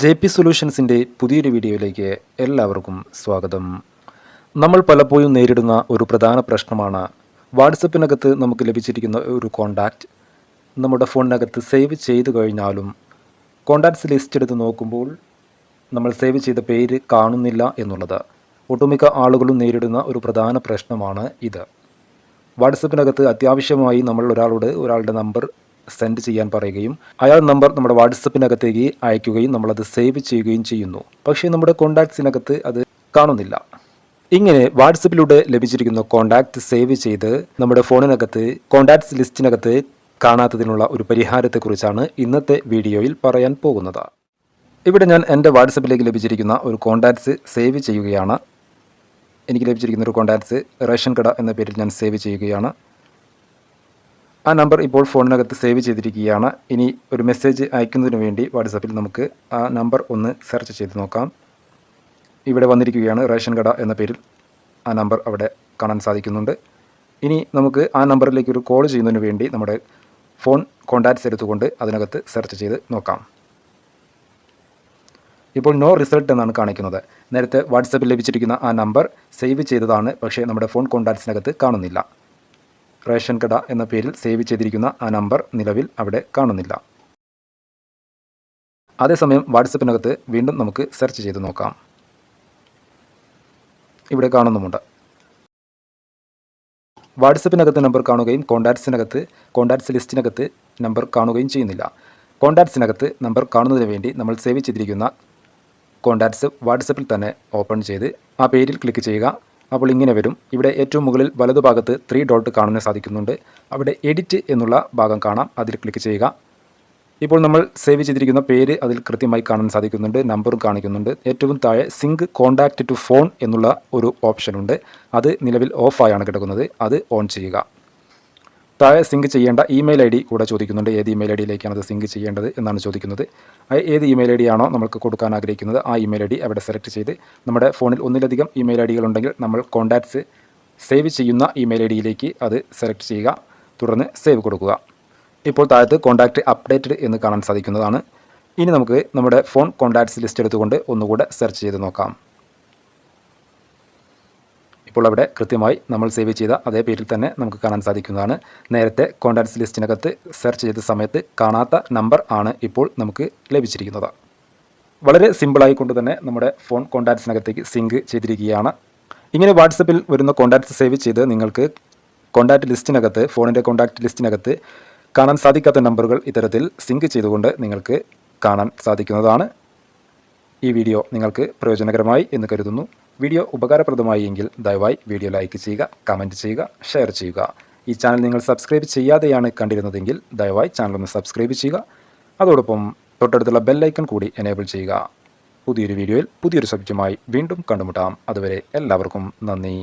J P സൊല്യൂഷൻസിന്റെ പുതിയൊരു വീഡിയോയിലേക്ക് എല്ലാവർക്കും സ്വാഗതം. നമ്മൾ പലപ്പോഴും നേരിടുന്ന ഒരു പ്രധാന പ്രശ്നമാണ് വാട്സപ്പിനകത്ത് നമുക്ക് ലഭിച്ചിരിക്കുന്ന ഒരു കോണ്ടാക്റ്റ് നമ്മുടെ ഫോണിനകത്ത് സേവ് ചെയ്തു കഴിഞ്ഞാലും കോണ്ടാക്ട്സ് ലിസ്റ്റ് എടുത്ത് നോക്കുമ്പോൾ നമ്മൾ സേവ് ചെയ്ത പേര് കാണുന്നില്ല എന്നുള്ളത് ഒട്ടുമിക്ക ആളുകളും നേരിടുന്ന ഒരു പ്രധാന പ്രശ്നമാണ് ഇത്. വാട്സപ്പിനകത്ത് അത്യാവശ്യമായി നമ്മൾ ഒരാളോട് ഒരാളുടെ നമ്പർ സെൻഡ് ചെയ്യാൻ പറയുകയും അയാൾ നമ്പർ നമ്മുടെ വാട്സപ്പിനകത്തേക്ക് അയക്കുകയും നമ്മളത് സേവ് ചെയ്യുകയും ചെയ്യുന്നു. പക്ഷേ നമ്മുടെ കോണ്ടാക്ട്സിനകത്ത് അത് കാണുന്നില്ല. ഇങ്ങനെ വാട്സപ്പിലൂടെ ലഭിച്ചിരിക്കുന്ന കോണ്ടാക്ട് സേവ് ചെയ്ത് നമ്മുടെ ഫോണിനകത്ത് കോണ്ടാക്ട്സ് ലിസ്റ്റിനകത്ത് കാണാത്തതിനുള്ള ഒരു പരിഹാരത്തെക്കുറിച്ചാണ് ഇന്നത്തെ വീഡിയോയിൽ പറയാൻ പോകുന്നത്. ഇവിടെ ഞാൻ എന്റെ വാട്സപ്പിലേക്ക് ലഭിച്ചിരിക്കുന്ന ഒരു കോണ്ടാക്ട്സ് സേവ് ചെയ്യുകയാണ്. എനിക്ക് ലഭിച്ചിരിക്കുന്ന ഒരു കോണ്ടാക്ട്സ് റേഷൻ കട എന്ന പേരിൽ ഞാൻ സേവ് ചെയ്യുകയാണ്. ആ നമ്പർ ഇപ്പോൾ ഫോണിനകത്ത് സേവ് ചെയ്തിരിക്കുകയാണ്. ഇനി ഒരു മെസ്സേജ് അയക്കുന്നതിന് വേണ്ടി വാട്സപ്പിൽ നമുക്ക് ആ നമ്പർ ഒന്ന് സെർച്ച് ചെയ്ത് നോക്കാം. ഇവിടെ വന്നിരിക്കുകയാണ് റേഷൻ കട എന്ന പേരിൽ ആ നമ്പർ അവിടെ കാണാൻ സാധിക്കുന്നുണ്ട്. ഇനി നമുക്ക് ആ നമ്പറിലേക്ക് ഒരു കോൾ ചെയ്യുന്നതിന് വേണ്ടി നമ്മുടെ ഫോൺ കോൺടാക്ട്സ് എടുത്തുകൊണ്ട് അതിനകത്ത് സെർച്ച് ചെയ്ത് നോക്കാം. ഇപ്പോൾ നോ റിസൾട്ട് എന്നാണ് കാണിക്കുന്നത്. നേരത്തെ വാട്സപ്പിൽ ലഭിച്ചിരിക്കുന്ന ആ നമ്പർ സേവ് ചെയ്തതാണ്. പക്ഷേ നമ്മുടെ ഫോൺ കോൺടാക്ട്സിനകത്ത് കാണുന്നില്ല. റേഷൻ കട എന്ന പേരിൽ സേവ് ചെയ്തിരിക്കുന്ന ആ നമ്പർ നിലവിൽ അവിടെ കാണുന്നില്ല. അതേസമയം വാട്സപ്പിനകത്ത് വീണ്ടും നമുക്ക് സെർച്ച് ചെയ്ത് നോക്കാം. ഇവിടെ കാണുന്നുമുണ്ട്. വാട്സപ്പിനകത്ത് നമ്പർ കാണുകയും കോൺടാക്ട്സിനകത്ത് കോണ്ടാക്ട്സ് ലിസ്റ്റിനകത്ത് നമ്പർ കാണുകയും ചെയ്യുന്നില്ല. കോൺടാക്ട്സിനകത്ത് നമ്പർ കാണുന്നതിന് വേണ്ടി നമ്മൾ സേവ് ചെയ്തിരിക്കുന്ന കോണ്ടാക്ട്സ് വാട്സപ്പിൽ തന്നെ ഓപ്പൺ ചെയ്ത് ആ പേരിൽ ക്ലിക്ക് ചെയ്യുക. അപ്പോൾ ഇങ്ങനെ വരും. ഇവിടെ ഏറ്റവും മുകളിൽ വലതുഭാഗത്ത് ത്രീ ഡോട്ട് കാണാൻ സാധിക്കുന്നുണ്ട്. അവിടെ എഡിറ്റ് എന്നുള്ള ഭാഗം കാണാം. അതിൽ ക്ലിക്ക് ചെയ്യുക. ഇപ്പോൾ നമ്മൾ സേവ് ചെയ്തിരിക്കുന്ന പേര് അതിൽ കൃത്യമായി കാണാൻ സാധിക്കുന്നുണ്ട്. നമ്പറും കാണിക്കുന്നുണ്ട്. ഏറ്റവും താഴെ സിങ്ക് കോൺടാക്റ്റ് ടു ഫോൺ എന്നുള്ള ഒരു ഓപ്ഷനുണ്ട് അത് നിലവിൽ ഓഫായാണ് കിടക്കുന്നത്. അത് ഓൺ ചെയ്യുക. താഴെ സിങ്ക് ചെയ്യേണ്ട ഇമെയിൽ ഐ ഡി കൂടെ ചോദിക്കുന്നുണ്ട്. ഏത് ഇമെയിൽ ഐ ഡിയിലേക്കാണ് അത് സിങ്ക് ചെയ്യേണ്ടത് എന്നാണ് ചോദിക്കുന്നത്. ഏത് ഇമെയിൽ ഐ ഡി ആണോ നമുക്ക് കൊടുക്കാൻ ആഗ്രഹിക്കുന്നത് ആ ഇമെയിൽ ഐ ഡി അവിടെ സെലക്ട് ചെയ്ത് നമ്മുടെ ഫോണിൽ ഒന്നിലധികം ഇമെയിൽ ഐ ഡികൾ ഉണ്ടെങ്കിൽ നമ്മൾ കോണ്ടാക്ട്സ് സേവ് ചെയ്യുന്ന ഇമെയിൽ ഐ ഡിയിലേക്ക് അത് സെലക്ട് ചെയ്യുക തുടർന്ന് സേവ് കൊടുക്കുക. ഇപ്പോൾ താഴത്ത് കോൺടാക്റ്റ് അപ്ഡേറ്റഡ് എന്ന് കാണാൻ സാധിക്കുന്നതാണ്. ഇനി നമുക്ക് നമ്മുടെ ഫോൺ കോണ്ടാക്ട്സ് ലിസ്റ്റ് എടുത്തുകൊണ്ട് ഒന്നുകൂടെ സെർച്ച് ചെയ്ത് നോക്കാം. ഇപ്പോൾ അവിടെ കൃത്യമായി നമ്മൾ സേവ് ചെയ്ത അതേ പേരിൽ തന്നെ നമുക്ക് കാണാൻ സാധിക്കുന്നതാണ്. നേരത്തെ കോൺടാക്ട്സ് ലിസ്റ്റിനകത്ത് സെർച്ച് ചെയ്ത സമയത്ത് കാണാത്ത നമ്പർ ആണ് ഇപ്പോൾ നമുക്ക് ലഭിച്ചിരിക്കുന്നത്. വളരെ സിമ്പിളായി കൊണ്ട് തന്നെ നമ്മുടെ ഫോൺ കോൺടാക്ട്സിനകത്തേക്ക് സിങ്ക് ചെയ്തിരിക്കുകയാണ്. ഇങ്ങനെ വാട്സപ്പിൽ വരുന്ന കോൺടാക്ട്സ് സേവ് ചെയ്ത് നിങ്ങൾക്ക് കോൺടാക്ട് ലിസ്റ്റിനകത്ത് ഫോണിന്റെ കോൺടാക്ട് ലിസ്റ്റിനകത്ത് കാണാൻ സാധിക്കാത്ത നമ്പറുകൾ ഇത്തരത്തിൽ സിങ്ക് ചെയ്തുകൊണ്ട് നിങ്ങൾക്ക് കാണാൻ സാധിക്കുന്നതാണ്. ഈ വീഡിയോ നിങ്ങൾക്ക് പ്രയോജനകരമായി എന്ന് കരുതുന്നു. വീഡിയോ ഉപകാരപ്രദമായി എങ്കിൽ ദയവായി വീഡിയോ ലൈക്ക് ചെയ്യുക കമന്റ് ചെയ്യുക ഷെയർ ചെയ്യുക. ഈ ചാനൽ നിങ്ങൾ സബ്സ്ക്രൈബ് ചെയ്യാതെയാണ് കണ്ടിരുന്നതെങ്കിൽ ദയവായി ചാനൽ ഒന്ന് സബ്സ്ക്രൈബ് ചെയ്യുക. അതോടൊപ്പം തൊട്ടടുത്തുള്ള ബെല്ലൈക്കൺ കൂടി എനേബിൾ ചെയ്യുക. പുതിയൊരു വീഡിയോയിൽ പുതിയൊരു സബ്ജക്റ്റുമായി വീണ്ടും കണ്ടുമുട്ടാം. അതുവരെ എല്ലാവർക്കും നന്ദി.